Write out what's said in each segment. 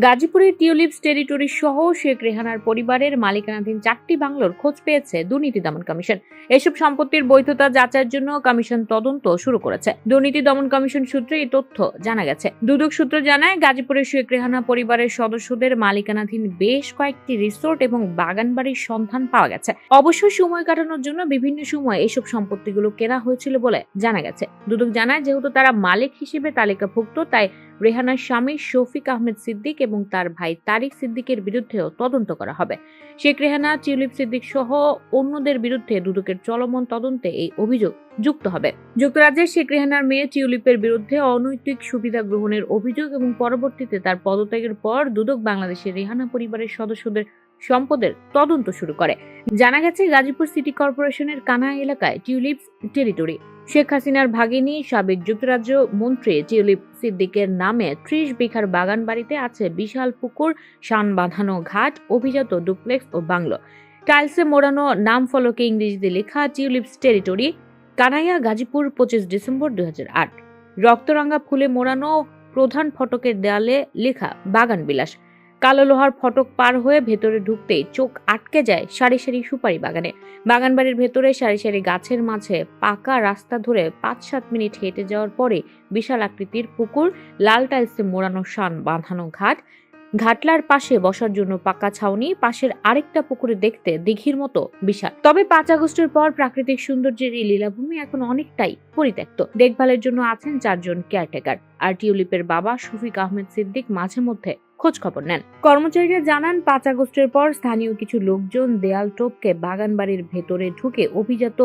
গাজীপুরের tulips territory সহ শেখ রেহানার পরিবারের মালিকানাধীন চারটি বাংলোর খোঁজ পেয়েছে দুর্নীতি দমন কমিশন। এসব সম্পত্তির বৈধতা যাচাইয়ের জন্য কমিশন তদন্ত শুরু করেছে। দুর্নীতি দমন কমিশন সূত্রে এই তথ্য জানা গেছে। দুদক সূত্র জানায়, গাজীপুরের শেখ রেহানা পরিবারের সদস্যদের মালিকানাধীন বেশ কয়েকটি রিসোর্ট এবং বাগান বাড়ির সন্ধান পাওয়া গেছে। অবশ্য সময় কাটানোর জন্য বিভিন্ন সময় এসব সম্পত্তিগুলো কেনা হয়েছিল বলে জানা গেছে। দুদক জানায়, যেহেতু তারা মালিক হিসেবে তালিকাভুক্ত, তাই রেহানার স্বামী শফিক আহমেদ সিদ্দিক এবং তার ভাই তারিক সিদ্দিকের বিরুদ্ধেও তদন্ত করা হবে। শেখ রেহানা চিউলিপ সিদ্দিক সহ অন্যদের বিরুদ্ধে দুদকের চলমান তদন্তে এই অভিযোগ যুক্ত হবে। যুক্তরাজ্যের শেখ রেহানার মেয়ে টিউলিপের বিরুদ্ধে অনৈতিক সুবিধা গ্রহণের অভিযোগ এবং পরবর্তীতে তার পদত্যাগের পর দুদক বাংলাদেশের রেহানা পরিবারের সদস্যদের সম্পদের তদন্ত শুরু করে। জানা গেছে, গাজীপুর সিটি কর্পোরেশনের কানা এলাকায় টিউলিপস টেরিটরি। শেখ হাসিনার ভাগিনী সাবেক যুক্তরাজ্য মন্ত্রী টিউলিপ সিদ্দিকের নামে ত্রিশ বিঘার বাগান বাড়িতে আছে বিশাল পুকুর, শান বাঁধানো ঘাট, অভিজাত ডুপ্লেক্স ও বাংলো। টাইলসে মোড়ানো নাম ফলকে ইংরেজিতে লেখা টিউলিপস টেরিটরি, কানাইয়া, গাজীপুর, পঁচিশ ডিসেম্বর দুই রক্তরাঙ্গা ফুলে মোড়ানো প্রধান ফটকের দেয়ালে লেখা বাগান বিলাস কালো লোহার ফটক পার হয়ে ভেতরে ঢুকতেই চোখ আটকে যায় সারি সারি সুপারি বাগানে। বাগান বাড়ির ভেতরে সারি সারি গাছের মাঝে পাকা রাস্তা ধরে পাঁচ সাত মিনিট হেঁটে যাওয়ার পরে বিশাল আকৃতির পুকুর, লাল টাইলসে মোড়ানো শান বাঁধানো ঘাট। ঘাটলার পাশে বসার জন্য পাকা ছাউনি, পাশের আরেকটা পুকুরে দেখতে দিঘির মতো বিশাল। তবে পাঁচ আগস্টের পর প্রাকৃতিক সৌন্দর্যের এই লীলাভূমি এখন অনেকটাই পরিত্যক্ত। দেখভালের জন্য আছেন চারজন কেয়ারটেকার। আর টিউলিপের বাবা শফিক আহমেদ সিদ্দিক মাঝে মধ্যে খোঁজ খবর নেন কর্মচারীরা জানান পাঁচ আগস্টের পর স্থানীয় কিছু লোকজন দেয়াল টোপকে বাগান বাড়ির ভেতরে ঢুকে অভিজাত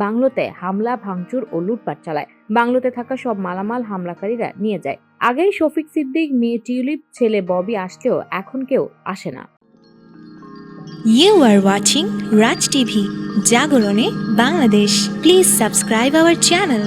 বাংলোতে হামলা ভাঙচুর ও লুটপাট চালায় বাংলোতে থাকা সব মালামাল হামলাকারীরা নিয়ে যায় আগেই শফিক সিদ্দিক মেয়ে টিউলিপ ছেলে ববি আসলেও এখন কেউ আসে না You are watching Raj TV, Jagorone, Bangladesh. Please subscribe our channel.